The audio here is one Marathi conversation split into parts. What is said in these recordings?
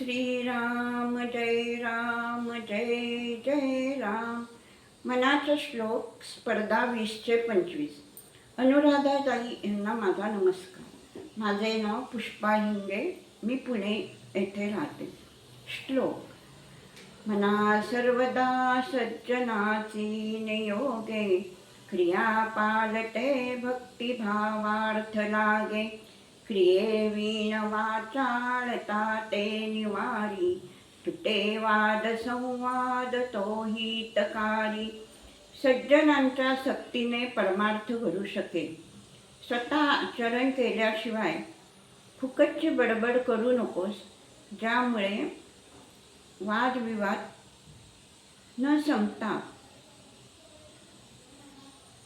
श्रीराम जय राम जय जय राम. मनाचा श्लोक स्पर्धा वीसचे पंचवीस. अनुराधाताई यांना माझा नमस्कार. माझे नाव पुष्पा हिंगे. मी पुणे येथे राहते. श्लोक. मना सर्वदा सज्जनाची नियोगे. क्रिया पालटे भक्तिभावार्थ लागे. क्रिये वीण वाचाळता ते निवारी तुटे वाद संवाद तो हितकारी. सज्जनांच्या सक्तीने परमार्थ घडू शकेल. स्वतः आचरण केल्याशिवाय फुकटची बडबड करू नकोस ज्यामुळे वादविवाद न संपता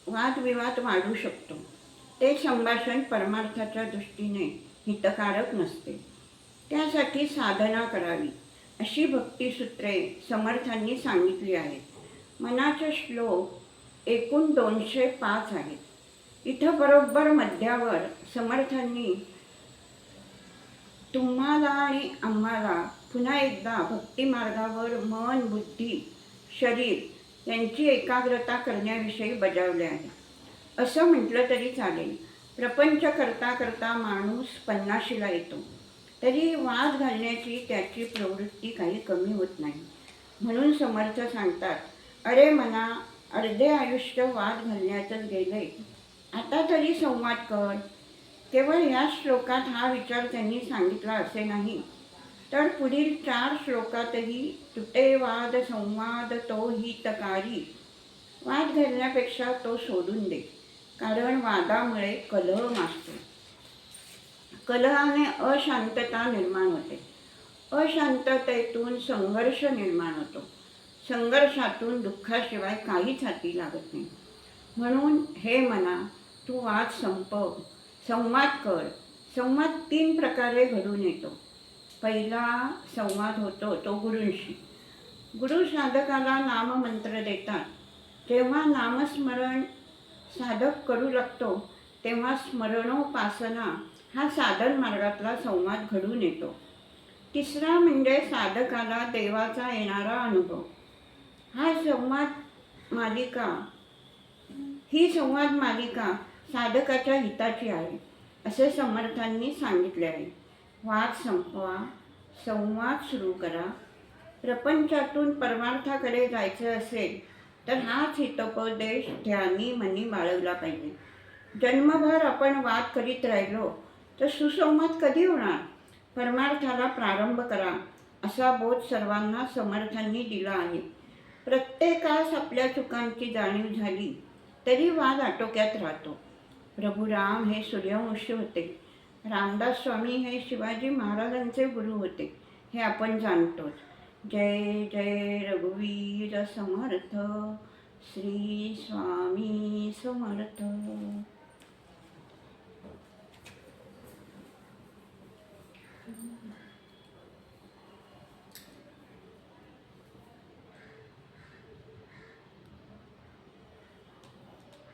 वादविवाद वाढू शकतो. ते संभाषण परमार्थाच्या दृष्टीने हितकारक नसते. त्यासाठी साधना करावी अशी भक्तिसूत्रे समर्थांनी सांगितली आहेत. मनाचे श्लोक एकूण दोनशे पाच आहेत. इथं बरोबर मध्यावर समर्थांनी तुम्हाला आणि आम्हाला पुन्हा एकदा भक्तिमार्गावर मन बुद्धी शरीर यांची एकाग्रता करण्याविषयी बजावले आहे. असं म्हटलं तरी चालेल. प्रपंच करता करता माणूस पन्नाशीला येतो. तरी वाद घालण्याची त्याची प्रवृत्ती काही कमी होत नाही. म्हणून समर्थ सांगतात अरे मना अर्धे आयुष्य वाद घालण्यातच गेले. आता तरी संवाद कर. केवळ या श्लोकात हा विचार त्यांनी सांगितला असे नाही. तर पुढील चार श्लोकातही तुटे वाद संवाद तो हितकारी. वाद घालण्यापेक्षा तो सोडून दे. कारण वादामुळे कलह मासतो. कलहाने अशांतता निर्माण होते. अशांततेतून संघर्ष निर्माण होतो. संघर्षातून दुःखाशिवाय काहीच हाती लागत नाही. म्हणून हे मना तू वाद संपव संवाद कर. संवाद तीन प्रकारे घडून येतो. पहिला संवाद होतो तो गुरूंशी. गुरु साधकाला नाममंत्र देतात. जेव्हा नामस्मरण साधक करू लागतो तेव्हा स्मरणोपासना हा साधन मार्गातला संवाद घडून येतो. तिसरा म्हणजे साधकाला देवाचा येणारा अनुभव. हा संवाद मालिका ही संवाद मालिका साधकाच्या हिताची आहे असे समर्थांनी सांगितले आहे. वाद संपवा संवाद सुरू करा. प्रपंचातून परमार्थाकडे जायचं असेल तर हाच हितोपदेश ध्यानी मनी बाळगला पाहिजे. जन्मभर आपण वाद करीत राहिलो तर सुसंवाद कधी होणार? परमार्थाला प्रारंभ करा असा बोध सर्वांना समर्थांनी दिला आहे. प्रत्येकास आपल्या चुकांची जाणीव झाली तरी वाद आटोक्यात राहतो. प्रभू राम हे सूर्यवंशी होते. रामदास स्वामी हे शिवाजी महाराजांचे गुरु होते हे आपण जाणतोच. जय जय रघुवीर समर्थ श्री स्वामी समर्थ।